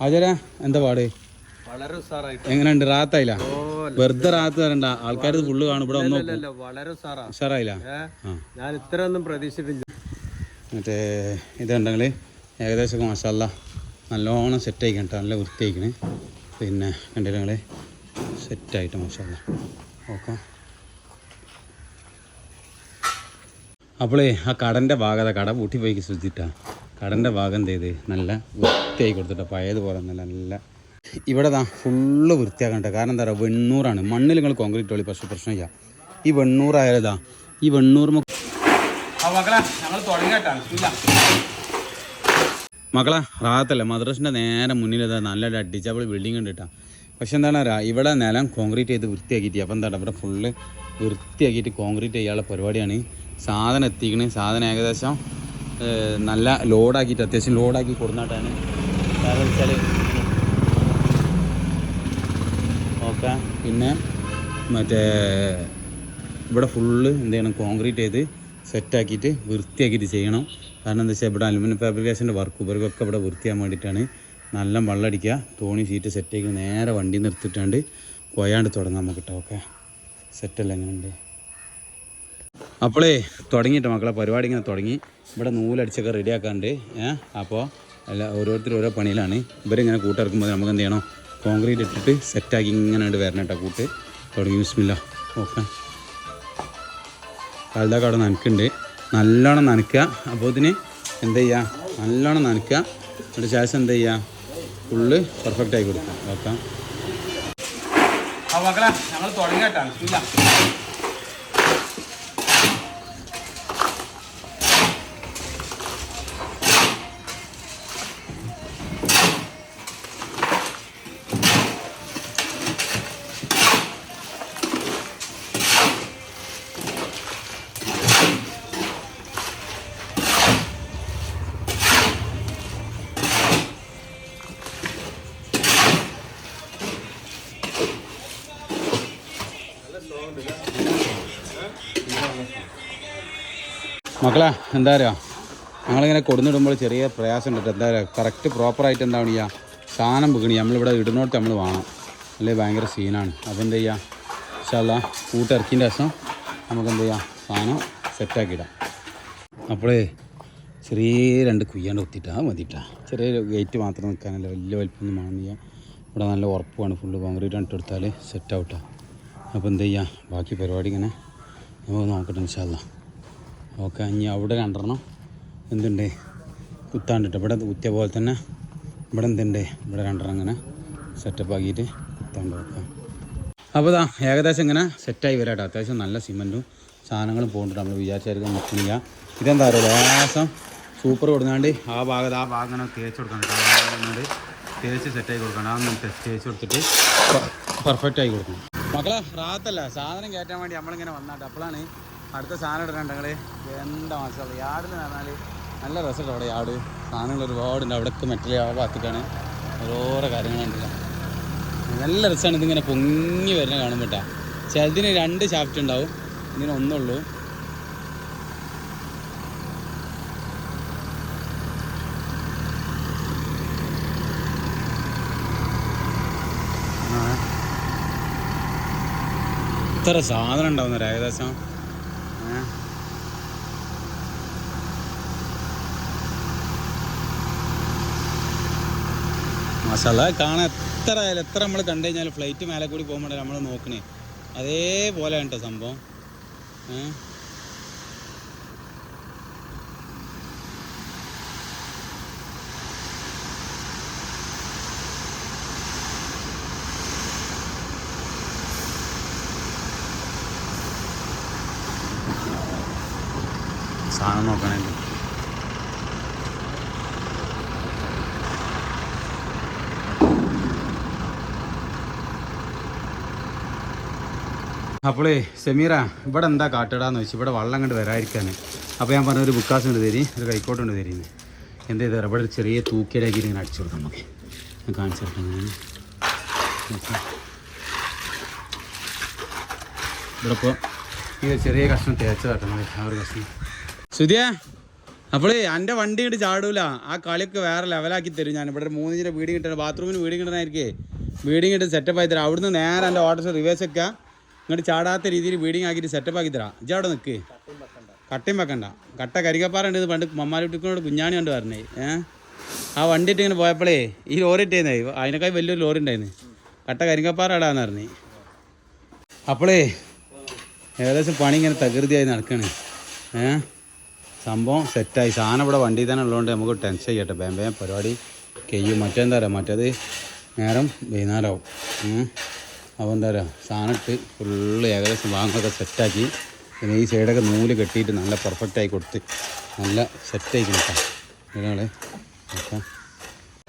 അജര എന്താ പാട്? വളരെ എങ്ങനെയുണ്ട്? റാത്തായില്ല? വെറുതെ റാത്ത് തരണ്ട. ആൾക്കാർ ഇത് ഫുള്ള് കാണും. ഇവിടെ ഒന്നും വളരെ ഏ ആ. ഞാൻ ഇത്ര ഒന്നും പ്രതീക്ഷിച്ചിട്ടില്ല. മറ്റേ ഇതുണ്ടെങ്കിൽ ഏകദേശം മാഷല്ല നല്ലോണം സെറ്റ് ആയിക്കണം കേട്ടോ. നല്ല വൃത്തിയായിക്കണ്. പിന്നെ കണ്ടില്ല സെറ്റ് സെറ്റായിട്ട് മാഷല്ല ഓക്കെ അപ്പോളേ ആ കടന്റെ ഭാഗത കട പൂട്ടി പോയി ശ്രദ്ധിട്ടാ. കടന്റെ ഭാഗം ചെയ്ത്? നല്ല വൃത്തിയായി കൊടുത്തിട്ടാ. പഴയതുപോലെ നല്ല നല്ല ഇവിടെ ദാ ഫുള്ള് വൃത്തിയാക്കണ്ട കാരണം എന്താ പറയുക വെണ്ണൂറാണ്. മണ്ണിൽ നിങ്ങൾ കോൺക്രീറ്റ് കളി പക്ഷേ പ്രശ്നമില്ല ഈ വെണ്ണൂറായാലതാ ഈ വെണ്ണൂറ് മക്കളെ ഞങ്ങൾ തുടങ്ങിയിട്ടാണ് മക്കളെ റാത്തല്ല മദ്രസിന്റെ നേരെ മുന്നിൽ ഇതാ നല്ല അടിച്ചപ്പോൾ ബിൽഡിംഗ് ഉണ്ട് കേട്ടോ. പക്ഷെ എന്താണ് അറിയാം? ഇവിടെ നിലം കോൺക്രീറ്റ് ചെയ്ത് വൃത്തിയാക്കിയിട്ട് അപ്പം എന്താണ്? ഇവിടെ ഫുള്ള് വൃത്തിയാക്കിയിട്ട് കോൺക്രീറ്റ് ചെയ്യാനുള്ള പരിപാടിയാണ്. സാധനം എത്തിക്കണേ. സാധനം ഏകദേശം നല്ല ലോഡാക്കിയിട്ട് അത്യാവശ്യം ലോഡാക്കി കൊടുന്നാട്ടാണ്. കാരണം വെച്ചാൽ ഓക്കെ പിന്നെ മറ്റേ ഇവിടെ ഫുള്ള് എന്ത് ചെയ്യണം കോൺക്രീറ്റ് ചെയ്ത് സെറ്റാക്കിയിട്ട് വൃത്തിയാക്കിയിട്ട് ചെയ്യണം. കാരണം എന്താ വെച്ചാൽ ഇവിടെ അലുമിനിയം ഫാബ്രിക്കേഷന്റെ വർക്ക് ഉപരിവൊക്കെ ഇവിടെ വൃത്തിയാൻ വേണ്ടിയിട്ടാണ് നല്ല വെള്ളമടിക്കുക തോണി സീറ്റ് സെറ്റ് ആക്കി നേരെ വണ്ടി നിർത്തിയിട്ടാണ്ട് കൊയാണ്ട് തുടങ്ങാൻ നമുക്ക് കേട്ടോ ഓക്കെ സെറ്റല്ല എങ്ങനെയുണ്ട്? അപ്പോളേ തുടങ്ങിയിട്ട് മക്കളെ പരിപാടി ഇങ്ങനെ തുടങ്ങി. ഇവിടെ നൂലടിച്ചൊക്കെ റെഡിയാക്കാണ്ട് ഏഹ് അപ്പോൾ അല്ല ഓരോരുത്തരും ഓരോ പണിയിലാണ്. ഇവരിങ്ങനെ കൂട്ടിറക്കുമ്പോൾ നമുക്ക് എന്ത് ചെയ്യണം? കോൺക്രീറ്റ് ഇട്ടിട്ട് സെറ്റാക്കി ഇങ്ങനെ ഉണ്ട് വരണം കേട്ടോ കൂട്ട്. തുടങ്ങി വിസ്മില്ല ഓക്കെ. കാലത്തൊക്കെ അവിടെ നനക്കുന്നുണ്ട്. നല്ലോണം നനക്കുക. അപ്പോൾ ഇതിന് എന്ത് ചെയ്യുക നല്ലോണം നനക്കുക. എന്നിട്ട് ശേഷം എന്ത് ചെയ്യുക ഫുള്ള് പെർഫെക്റ്റ് ആയി കൊടുക്കുക. ഓക്കെ. ആ മക്കളെ ഞങ്ങൾ തുടങ്ങിയിട്ടാണ് ഇല്ല മക്കളെ എന്താ പറയുക ഞങ്ങളിങ്ങനെ കൊടുന്നിടുമ്പോൾ ചെറിയ പ്രയാസം ഉണ്ട് എന്താ പറയുക കറക്റ്റ് പ്രോപ്പറായിട്ട് എന്താണ് ചെയ്യുക? സാധനം വിൽക്കണി. നമ്മളിവിടെ ഇടുന്നോട്ട് നമ്മൾ വേണം. അല്ലേ ഭയങ്കര സീനാണ് അപ്പോൾ എന്ത് ചെയ്യുക ഇഷ്ടമല്ല കൂട്ടിറക്കിന്റെ ശേഷം നമുക്ക് എന്ത് ചെയ്യാം? സാധനം സെറ്റാക്കിയിടാം അപ്പോഴേ ചെറിയ രണ്ട് കുയ്യാണ്ട് കുത്തിയിട്ടാ മതിയിട്ടാ ചെറിയ ഗേറ്റ് മാത്രം നിൽക്കാനല്ല വലിയ വലിപ്പമൊന്നും ചെയ്യാം ഇവിടെ നല്ല ഉറപ്പാണ് ഫുള്ള് കോൺക്രീറ്റ് ഇട്ട് സെറ്റ് ആവട്ടാ. അപ്പോൾ എന്ത് ചെയ്യുക ബാക്കി പരിപാടി ഇങ്ങനെ നമുക്ക് നോക്കട്ടെ ഇൻഷാല്ല ഓക്കെ ഇനി അവിടെ രണ്ടെണ്ണം എന്തുണ്ട്? കുത്താണ്ടിട്ട്. ഇവിടെ കുത്തിയ പോലെ തന്നെ ഇവിടെ എന്തുണ്ട്? ഇവിടെ രണ്ടെണ്ണം ഇങ്ങനെ സെറ്റപ്പ് ആക്കിയിട്ട് കുത്താണ്ട് വെക്കാം അപ്പോൾ ഇതാ ഏകദേശം ഇങ്ങനെ സെറ്റായി വരാട്ടോ. അത്യാവശ്യം നല്ല സിമന്റും സാധനങ്ങളും പോകുന്നുണ്ട് നമ്മൾ വിചാരിച്ചായിരിക്കും നിൽക്കണില്ല ഇതെന്താ പറയുക ലേശം സൂപ്പർ കൊടുക്കാണ്ട് ആ ഭാഗത്ത് ആ ഭാഗം ഇങ്ങനെ തേച്ച് കൊടുക്കണം തേച്ച് സെറ്റായി കൊടുക്കണം അതൊന്നും തേച്ച് കൊടുത്തിട്ട് പെർഫെക്റ്റ് ആയി കൊടുക്കണം. മക്കളെ റാത്തല്ല. സാധനം കയറ്റാൻ വേണ്ടി നമ്മളിങ്ങനെ വന്നാട്ട്. അപ്പോഴാണ് അടുത്ത സാധനം ഇടണം എന്താ മനസ്സിലാവും യാർഡിൽ പറഞ്ഞാൽ നല്ല രസമുണ്ട് അവിടെ യാർഡ്. സാധനങ്ങൾ ഒരുപാടുണ്ട്. അവിടെയൊക്കെ മെറ്റൽ ആ ഭാഗത്തേക്കാണ് ഓരോരോ കാര്യങ്ങളുണ്ടല്ലോ നല്ല രസമാണ് ഇതിങ്ങനെ പൊങ്ങി വരുന്ന കാണുമ്പോട്ടാ. ചിലതിന് രണ്ട് ഷാഫ്റ്റ് ഉണ്ടാവും. ഇതിന് ഒന്നുള്ളൂ ആ. ഇത്ര സാധനം ഉണ്ടാവുന്ന ഏകദേശം. മസാല കാണാൻ എത്ര ആയാലും എത്ര നമ്മൾ കണ്ടു കഴിഞ്ഞാൽ ഫ്ലൈറ്റ് മേലെ കൂടി പോകുമ്പോൾ നമ്മൾ നോക്കണേ. അതേപോലെ കേട്ടോ സംഭവം. ഏ? സാധനം നോക്കണേ അപ്പോളേ സെമീറ ഇവിടെ എന്താ കാട്ടിടാന്ന് വെച്ചാൽ ഇവിടെ വെള്ളം കണ്ട് വരാതിരിക്കാന്. അപ്പോൾ ഞാൻ പറഞ്ഞ ഒരു ബുക്കാസ് ഉണ്ട് തരി ഒരു കൈക്കോട്ട് ഉണ്ട് തരീന്ന്. എന്ത് ചെയ്താൽ ഇവിടെ ഒരു ചെറിയ തൂക്കിയിലാക്കി ഇങ്ങനെ അടിച്ചു കൊടുക്കാം നമുക്ക്. ഞാൻ കാണിച്ചു ഞാൻ ഇവിടെ ഇപ്പോൾ ഈ ചെറിയ കഷ്ണം തേച്ചതാട്ടോ നമുക്ക് ആ ഒരു കഷ്ണം. സുധിയ അപ്പോളേ എന്റെ വണ്ടി ഇങ്ങോട്ട് ചാടൂല. ആ കളിയൊക്കെ വേറെ ലെവലാക്കി തരും ഞാൻ. ഇവിടെ ഒരു ചില വീഡിയോ കിട്ടണം. ബാത്റൂമിന് വീട് കിട്ടണമായിരിക്കേ വീഡിയോ ഇട്ട് സെറ്റപ്പ് ആയി തരാം. അവിടുന്ന് നേരെ എന്റെ ഓട്ടോസ് റിവേഴ്സ് വെക്കുക ഇങ്ങോട്ട് ചാടാത്ത രീതിയിൽ വീടിങ് ആക്കിയിട്ട് സെറ്റപ്പ് ആക്കി തരാം. ഇജ്ജ് അവിടെ നിൽക്ക് കട്ടയും വെക്കണ്ട. കട്ട കരികപ്പാറ ഉണ്ട് പണ്ട് മമ്മാലിട്ടിക്കോട് കുഞ്ഞാണി കൊണ്ട് പറഞ്ഞേ. ഏഹ് ആ വണ്ടി ഇട്ട് ഇങ്ങനെ പോയപ്പോഴേ ഈ ലോറി ഇട്ടേന്നേ. അതിനേക്കാൾ വലിയൊരു ലോറി ഉണ്ടായിരുന്നു കട്ട കരിങ്കപ്പാറ ഇടാന്ന് പറഞ്ഞു. അപ്പോളേ ഏകദേശം പണി ഇങ്ങനെ തകൃതിയായി നടക്കണേ. ഏ? സംഭവം സെറ്റായി. സാധനം ഇവിടെ വണ്ടി തന്നെ ഉള്ളതുകൊണ്ട് നമുക്ക് ടെൻഷൻ ചെയ്യട്ടെ. വേം വേം പരിപാടി കഴിയും. മറ്റെന്താ പറയുക മറ്റേത് നേരം വൈകുന്നേരമാവും. അപ്പോൾ എന്താ പറയുക സാധനം ഇട്ട് ഫുള്ള് ഏകദേശം വാങ്ങൊക്കെ സെറ്റാക്കി. പിന്നെ ഈ സൈഡൊക്കെ നൂൽ കെട്ടിയിട്ട് നല്ല പെർഫെക്റ്റ് ആയി കൊടുത്ത് നല്ല സെറ്റായി കിട്ടാം ഓക്കെ.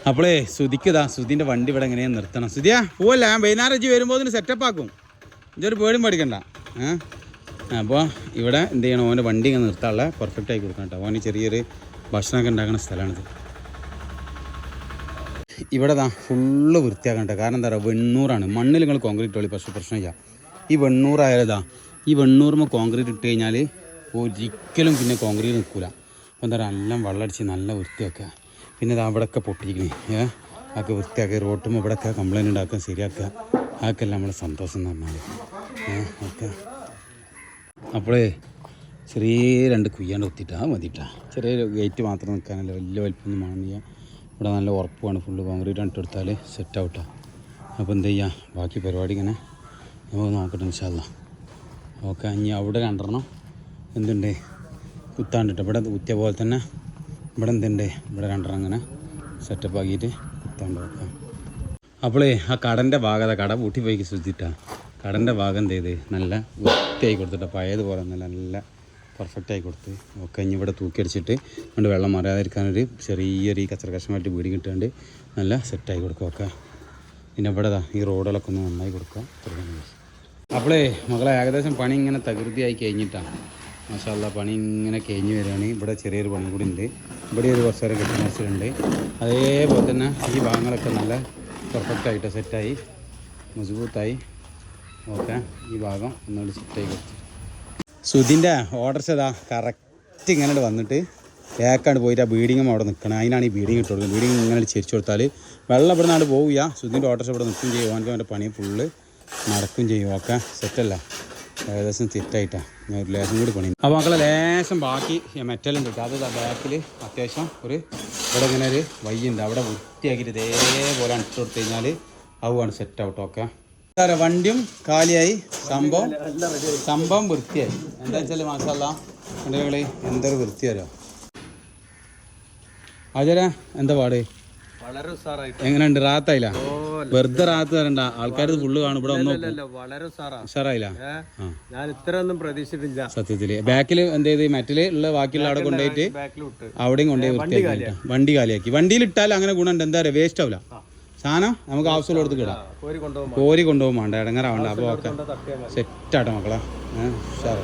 അപ്പോളേ ശ്രുതിക്കതാ ശ്രുതിന്റെ വണ്ടി ഇവിടെ എങ്ങനെയാണ് നിർത്തണം. ശ്രുതിയാ പോവല്ല? ഞാൻ വൈകുന്നേരം ഇജ്ജ് വരുമ്പോൾ അതിന് സെറ്റപ്പ് ആക്കും ഇതൊരു പേടിയും പഠിക്കണ്ട ഏ? അപ്പോൾ ഇവിടെ എന്ത് ചെയ്യണം? ഓന്റെ വണ്ടി ഇങ്ങനെ നിർത്താനുള്ള പെർഫെക്റ്റ് ആയി കൊടുക്കണം കേട്ടോ. ഓന് ചെറിയൊരു ഭക്ഷണമൊക്കെ ഉണ്ടാക്കുന്ന സ്ഥലമാണിത്. ഇവിടെ ദാ ഫുള്ള് വൃത്തിയാക്കണ്ട കാരണം എന്താ പറയുക? വെണ്ണൂറാണ്. മണ്ണിൽ നിങ്ങൾ കോൺക്രീറ്റ് ഉള്ളി പക്ഷേ പ്രശ്നമില്ല ഈ വെണ്ണൂറായാലതാ ഈ വെണ്ണൂറുമ്പോൾ കോൺക്രീറ്റ് ഇട്ട് കഴിഞ്ഞാൽ ഒരിക്കലും പിന്നെ കോൺക്രീറ്റ് നിൽക്കില്ല അപ്പോൾ എന്താ പറയുക? എല്ലാം വെള്ളമടിച്ച് നല്ല വൃത്തിയാക്കുക. പിന്നെ അതാ അവിടെയൊക്കെ പൊട്ടിക്കണേ ഏ? അതൊക്കെ വൃത്തിയാക്കുക. റോട്ടുമ്പോൾ ഇവിടെയൊക്കെ കംപ്ലൈന്റ് ഉണ്ടാക്കുക ശരിയാക്കുക. അതൊക്കെ നമ്മളെ സന്തോഷം എന്ന് ഏ? അപ്പോഴേ ചെറിയ രണ്ട് കുയ്യാണ്ട് കുത്തിയിട്ടാ മതിട്ടാ. ചെറിയ ഗേറ്റ് മാത്രം നിൽക്കാനല്ല വലിയ വലിപ്പമൊന്നും വേണമെന്നില്ല. ഇവിടെ നല്ല ഉറപ്പാണ് ഫുള്ള് കോൺക്രീറ്റ് ഇട്ട് കൊടുത്താൽ സെറ്റ് ആവട്ടാ. അപ്പോൾ എന്ത് ചെയ്യുക ബാക്കി പരിപാടി ഇങ്ങനെ നമുക്ക് നോക്കട്ടെ ഇൻഷാല്ല ഓക്കെ ഇനി അവിടെ രണ്ടെണ്ണം എന്തുണ്ട്? കുത്താണ്ടിട്ട്. ഇവിടെ കുത്തിയ പോലെ തന്നെ ഇവിടെ എന്തുണ്ട്? ഇവിടെ രണ്ടെണ്ണം ഇങ്ങനെ സെറ്റപ്പ് ആക്കിയിട്ട് കുത്താണ്ട് വെക്കാം. അപ്പോളേ ആ കടന്റെ ഭാഗത കട പൂട്ടി പോയി ശ്രദ്ധിട്ടാ കടന്റെ ഭാഗം എന്ത് ചെയ്ത്? നല്ല വൃത്തിയായി കൊടുത്തിട്ട് പഴയതുപോലെ നല്ല നല്ല പെർഫെക്റ്റായി കൊടുത്ത് ഒക്കെ ഇനി ഇവിടെ തൂക്കി അടിച്ചിട്ട് കൊണ്ട് വെള്ളം മറിയാതിരിക്കാനൊരു ചെറിയൊരു ഈ കച്ചറ കഷ്ണമായിട്ട് വീടി കിട്ടാണ്ട് നല്ല സെറ്റായി കൊടുക്കുക ഒക്കെ. പിന്നെ ഇവിടെ ഈ റോഡുകളൊക്കെ ഒന്ന് നന്നായി കൊടുക്കുക. അപ്പോളേ മകളെ ഏകദേശം പണി ഇങ്ങനെ തകൃതിയായി കഴിഞ്ഞിട്ടാണ്. മാഷാല്ല പണി ഇങ്ങനെ കഴിഞ്ഞ് വരികയാണ്. ഇവിടെ ചെറിയൊരു പണി കൂടി ഉണ്ട്. ഇവിടെ ഒരു കുറച്ച് നേരം കെട്ടി മറിച്ചിട്ടുണ്ട് അതേപോലെ തന്നെ ഈ ഭാഗങ്ങളൊക്കെ നല്ല പെർഫെക്റ്റായിട്ട് സെറ്റായി മജബൂത്തായി ഓക്കെ ഈ ഭാഗം ഒന്നുകൂടി കൊടുത്തു സുധിന്റെ ഓർഡർ ചെയ്താ കറക്റ്റ് ഇങ്ങനെ വന്നിട്ട് കേക്കാണ്ട് പോയിട്ട് ആ ബീഡിങ്ങും അവിടെ നിൽക്കണം അതിനാണ് ഈ ബീഡിങ് ഇട്ട് കൊടുക്കുന്നത് ബീഡിങ് ഇങ്ങനെ ചിരിച്ചു കൊടുത്താൽ വെള്ളം ഇവിടെ നിന്നാണ്ട് പോവുക സുധിന്റെ ഓർഡർ ഇവിടെ നിൽക്കും ചെയ്യും. അവനക്ക് അവന്റെ പണി ഫുള്ള് നടക്കും ചെയ്യും. ഓക്കെ സെറ്റല്ല ഏകദേശം തെറ്റായിട്ടാണ് ഞാൻ ഒരു ലേശം കൂടി പണി അപ്പോൾ മക്കളെ ലേശം ബാക്കി മെറ്റലുണ്ട് കേട്ടോ. അത് ബാക്കിൽ അത്യാവശ്യം ഒരു ഇവിടെ ഇങ്ങനെ ഒരു വയ്യുണ്ട് അവിടെ വൃത്തിയാക്കിയിട്ട് ഇതേപോലെ അണിച്ചു കൊടുത്തു കഴിഞ്ഞാൽ ആവുകയാണ് സെറ്റ് ഔട്ട് ഓക്കെ. സാറേ വണ്ടിയും കാലിയായി. സംഭവം സംഭവം വൃത്തിയായി. എന്താ വെച്ചാൽ മാസാല്ല കണ്ടുകളി എന്തൊരു വൃത്തിയാരോ ആചാര എന്താ പാട്? വളരെ എങ്ങനെയുണ്ട്? റാത്തായില്ല? വെറുതെ റാത്ത് തരണ്ട ആൾക്കാർ ഫുള്ള് കാണും. ഇവിടെ വളരെ ഉഷാറായില്ല? ഞാൻ ഇത്ര ഒന്നും പ്രതീക്ഷിച്ചിട്ടില്ല. സത്യത്തിൽ. ബാക്കിൽ എന്ത് ചെയ്ത്? മെറ്റൽ ഉള്ള ബാക്കിയുള്ള അവിടെ കൊണ്ടുപോയിട്ട് അവിടെയും കൊണ്ടുപോയി വൃത്തിയാക്കി വണ്ടി കാലിയാക്കി. വണ്ടിയിൽ ഇട്ടാൽ അങ്ങനെ ഗുണമുണ്ട്. എന്താ പറയുക വേസ്റ്റ് ആവില്ല സാധനം നമുക്ക് ആവശ്യമുള്ള കൊടുത്ത് കിടാം. കോരി കൊണ്ടുപോകും വേണ്ട ഇടങ്ങാറാവണ്ട. അപ്പോൾ ഓക്കെ സെറ്റ് ആട്ടോ സെറ്റാട്ടോ മക്കളെ. ഏഹ് ഉഷാറ്